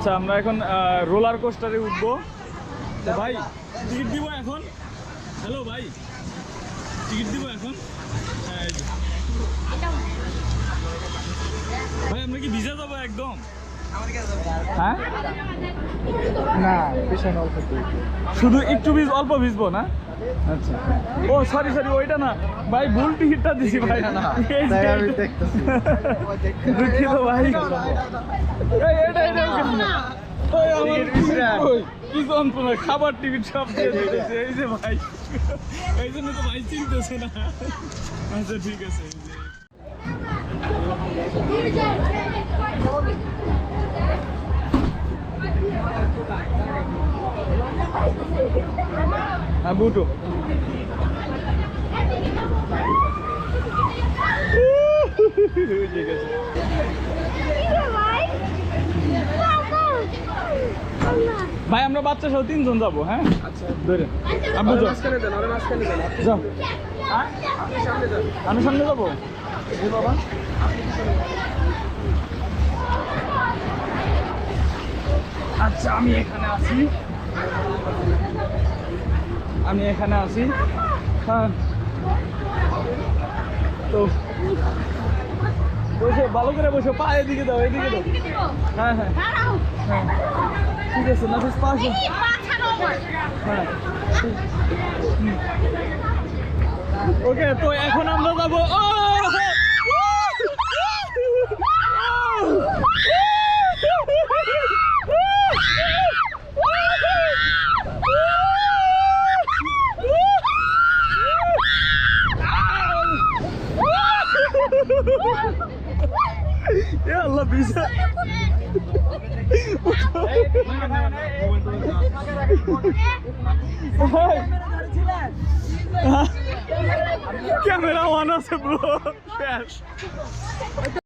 আচ্ছা আমরা এখন রোলার কোস্টারে উঠবো। ভাই টিকিট দিব এখন? হ্যালো ভাই। টিকিট দিব এখন। ভাই আমরা কি ভিজা যাব একদম? হ্যাঁ? না। শুধু একটু ভিজ অল্প ভিজবো না? আচ্ছা। ও সরি সরি ওইটা না। ভাই ভুল টিকিটটা দিছি ভাই। আমি। দেখতেছি। দুঃখিত ভাই। এটা এটা খাবার টিকিট সব দিয়ে দিয়েছে এই যে ভাই। এই জন্য তো ভাই চিনতেছে না। আচ্ছা ঠিক আছে হ্যাঁ বুটো। ভাই আমরা বাচ্চা সহ তিনজন যাব হ্যাঁ? আচ্ছা। ধরে। আব্বু যাও সামনে আমি সামনে যাব? বাবা। আচ্ছা আমি এখানে আছি। আমি এখানে আছি। হ্যাঁ। তো বসে ভালো করে বসে পা এদিকে দাও এদিকে দাও। হ্যাঁ হ্যাঁ। হ্যাঁ। ঠিক আছে নাফিস পা। হ্যাঁ। ওকে তো এখন আমরা যাব ও! ya Allah bize. Kamera bana se bro.